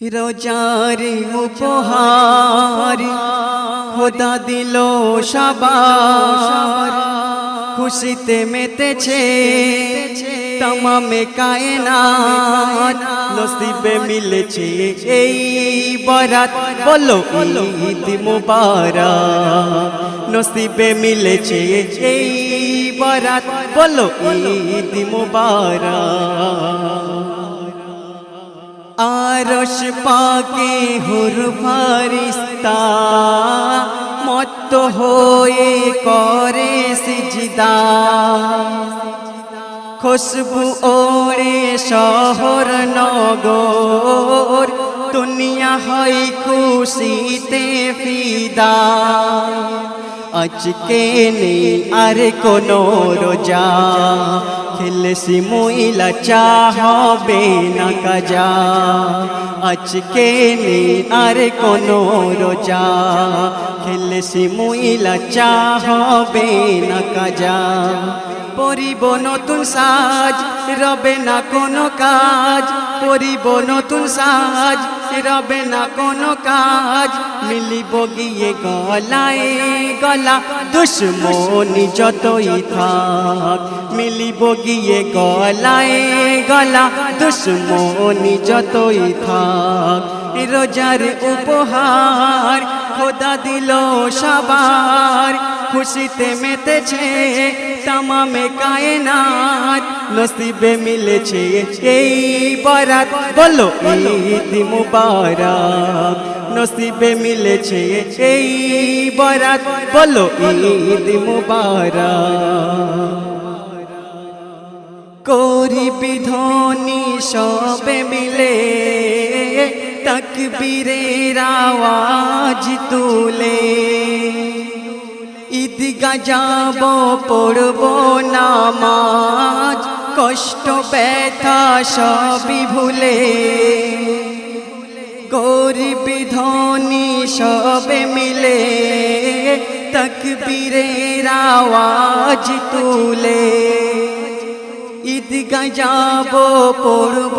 রোজার উপহার, খোদা দিল সবার। খুশিতে মেতেছে তমামে কায়নাত। নসিবে মিলেছে এই বরাত, বলো ঈদ মুবারক। নসিবে মিলেছে এই বরাত, বলো ঈদ মুবারক। আরশ পাকে হুর ফারিস্তা, মত্ত হয়ে করে সিজদা। খুশবু ওড়ে শহর নগর, দুনিয়া হয় খুশিতে ফিদা। আজকে নেই আর কোনো রোজা খেলসি চা হবে না কাজা আজকে নেই আর কোনো রোজা খেলসি চা হবে না কাজা পরিব নতুন সাজ, রবে না কোনো কাজ। পরিব নতুন সাজ, রবে না কোনো কাজ। মিলিব গিয়ে গলায় গলা, দুশ্মনি যতই থাক। মিলিব গিয়ে গলায় গলা, দুশ্মনি যতই থাক। রোজার উপহার খোদা দিল সবার, খুশিতে মেতেছে তামামে কায়নাত নসিবে মিলেছে এই বরাত বলো ঈদ মুবারক নসিবে মিলেছে এই বরাত বলো ঈদ মুবারক করি বিধনি সবে মিলে তকবীরের আওয়াজ তুলে ঈদগা যাব, পড়ব নামাজ। কষ্ট, ব্যথা সবই ভুলে। গরিব, ধনী সবে মিলে তকবীরের আওয়াজ তুলে। ঈদগা যাব, পড়ব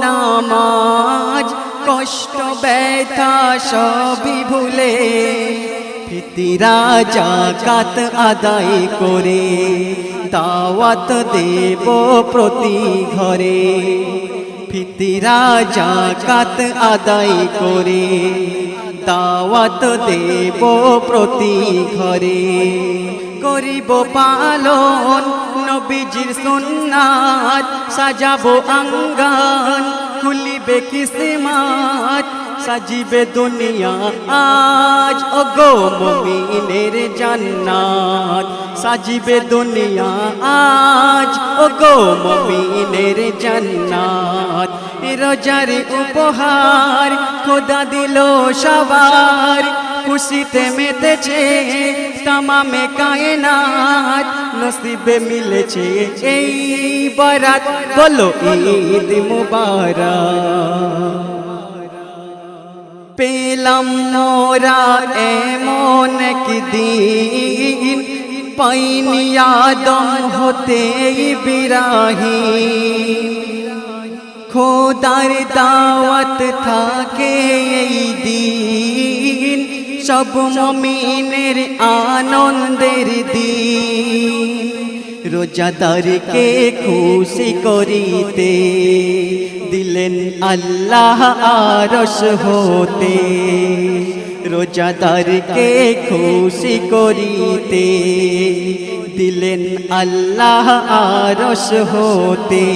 নামাজ। কষ্ট, ব্যথা সবই ভুলে। ফিতিরা জাকাত আদায় করে, দাওয়াত দেব প্রতি ঘরে। ফিতিরা জাকাত আদায় করে, দাওয়াত দেব প্রতি ঘরে। করিব পালন নবীজির সুন্নাত, সাজাবো আঙ্গান, খুলিবে কিসমাত, সাজিবে দুনিয়া আজ ওগো মমিনের জান্নাত, সাজিবে দুনিয়া আজ। ওগো মমিনের জান্নাত রোজার উপহার খোদা দিল সবার। খুশিতে মেতেছে তামামে কায়নাত, নসিবে মিলেছে এই বরাত। বলো ঈদ মুবারক। পেলাম মোরা এমন দিন পাইনি আদম হতে বিরাহি খোদার দাওয়াত থাকে এই দিন। সব মমিনের আনন্দের দিন। রোজাদারকে খুশি করিতে? দিলেন আল্লাহ আরস হতে। রোজাদারকে খুশি করিতে? দিলেন আল্লাহ আরস হতে।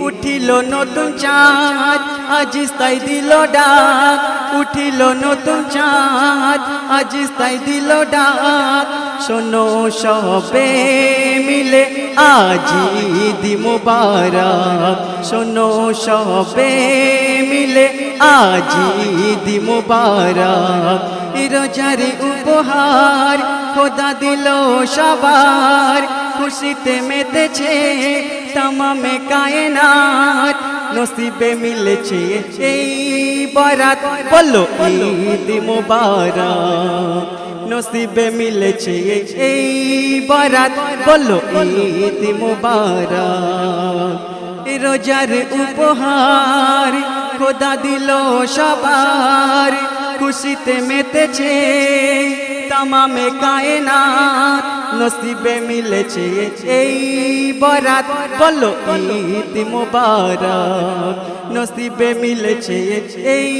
উঠিল নতুন চাঁদ, আজ তাই দিল ডাক। উঠিল নতুন চাঁদ, আজ তাই দিল ডাক। শোনো সবে মিলে আজ ঈদ মুবারক। শোনো সবে মিলে আজ ঈদ মুবারক। রোজারি উপহার খোদা দিল সবার, খুশিতে মেতেছে তামামে কায়নাত। নসিবে মিলেছে এই বরাত বলো ঈদ মুবারক। নসিবে মিলেছে এই বরাত বলো ঈদ মুবারক। রোজার উপহার খোদা দিল সবার, খুশিতে মেতেছে তামামে কায়নাত নসিবে মিলেছে এই বরাত বলো ঈদ মুবারক নসিবে মিলেছে এই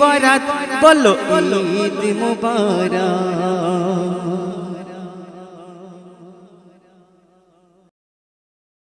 বরাত বলো ঈদ মুবারক